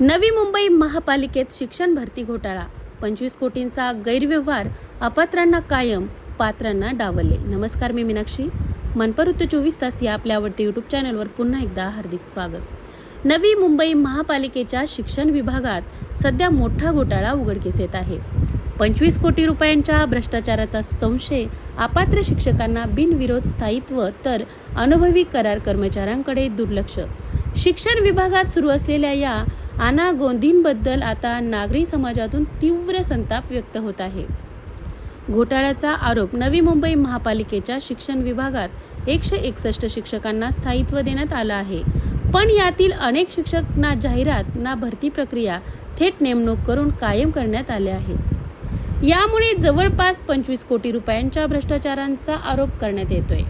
नवी मुंबई महापालिकेत शिक्षण भरती घोटाळा. पंचवीस कोटींचा गैरव्यवहार अपात्रांना कायम पात्रांना डावलले नमस्कार मी मीनाक्षी. मनपरुत्त चोवीस तास या आपल्या आवडते यूट्यूब चॅनलवर पुन्हा एकदा हार्दिक स्वागत. नवी मुंबई महापालिकेच्या शिक्षण विभागात सध्या मोठा घोटाळा उघडकीस येत आहे. पंचवीस कोटी रुपयांच्या भ्रष्टाचाराचा संशय अपात्र शिक्षकांना बिनविरोध स्थायित्व तर अनुभवी करार कर्मचाऱ्यांकडे दुर्लक्ष. शिक्षण विभागात सुरू असलेल्या या अनागोंदींबद्दल आता नागरी समाजातून तीव्र संताप व्यक्त होत आहे. घोटाळ्याचा आरोप नवी मुंबई महापालिकेच्या शिक्षण विभागात एकशे एकसष्ट शिक्षकांना स्थायित्व देण्यात आलं आहे. पण यातील अनेक शिक्षक ना जाहिरात ना भरती प्रक्रिया थेट नेमणूक करून कायम करण्यात आले आहे. यामुळे जवळपास पंचवीस कोटी रुपयांच्या भ्रष्टाचारांचा आरोप करण्यात येतोय.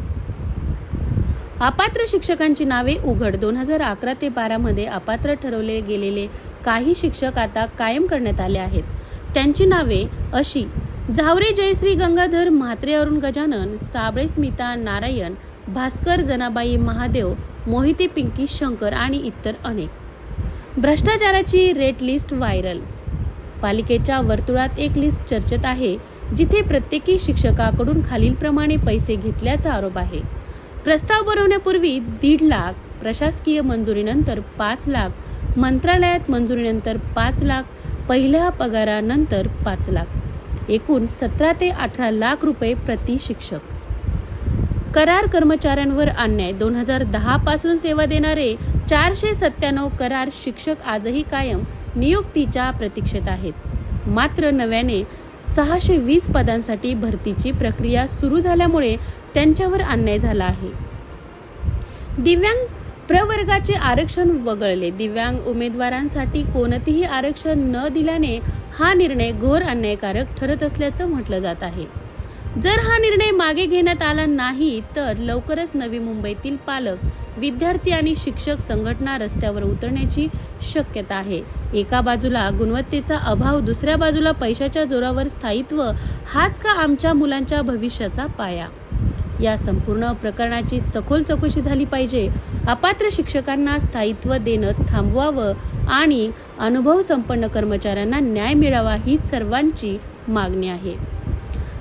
अपात्र शिक्षकांची नावे उघड. दोन हजार अकरा ते बारामध्ये अपात्र ठरवले गेलेले काही शिक्षक आता कायम करण्यात आले आहेत. त्यांची नावे अशी. झावरे जयश्री गंगाधर म्हात्रे अरुण गजानन साबळे स्मिता नारायण भास्कर जनाबाई महादेव मोहिते पिंकी शंकर आणि इतर अनेक. भ्रष्टाचाराची रेट लिस्ट व्हायरल. पालिकेच्या वर्तुळात एक लिस्ट चर्चेत आहे जिथे प्रत्येकी शिक्षकाकडून खालीलप्रमाणे पैसे घेतल्याचा आरोप आहे. प्रस्ताव बनवण्यापूर्वी दीड लाख प्रशासकीय मंजुरीनंतर पाच लाख मंत्रालयात मंजुरीनंतर पाच लाख पहिल्या पगारानंतर पाच लाख. एकूण सतरा ते अठरा लाख रुपये प्रति शिक्षक. करार कर्मचाऱ्यांवर अन्याय दोन हजार दहा पासून सेवा देणारे चारशे सत्त्याण्णव करार शिक्षक आजही कायम नियुक्तीच्या प्रतीक्षेत आहेत. मात्र नव्याने सहाशे वीस पदांसाठी भरतीची प्रक्रिया सुरू झाल्यामुळे त्यांच्यावर अन्याय झाला आहे. दिव्यांग प्रवर्गाचे आरक्षण वगळले. दिव्यांग उमेदवारांसाठी कोणतेही आरक्षण न दिल्याने हा निर्णय घोर अन्यायकारक ठरत असल्याचं म्हटलं जात आहे. जर हा निर्णय मागे घेण्यात आला नाही तर लवकरच नवी मुंबईतील पालक विद्यार्थी आणि शिक्षक संघटना रस्त्यावर उतरण्याची शक्यता आहे. एका बाजूला गुणवत्तेचा अभाव दुसऱ्या बाजूला पैशाच्या जोरावर स्थायित्व हाच का आमच्या मुलांच्या भविष्याचा पाया? या संपूर्ण प्रकरणाची सखोल चौकशी झाली पाहिजे. अपात्र शिक्षकांना स्थायित्व देणं थांबवावं आणि अनुभव संपन्न कर्मचाऱ्यांना न्याय मिळावा ही सर्वांची मागणी आहे.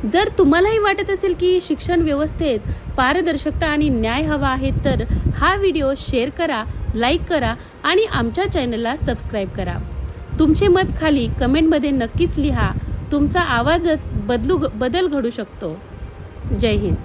जर तुम्हालाही वाटत असेल की शिक्षण व्यवस्थेत पारदर्शकता आणि न्याय हवा आहे तर हा व्हिडिओ शेअर करा लाईक करा आणि आमच्या चॅनलला सबस्क्राईब करा. तुमचे मत खाली कमेंटमध्ये नक्कीच लिहा. तुमचा आवाजच बदलू बदल घडू शकतो. जय हिंद.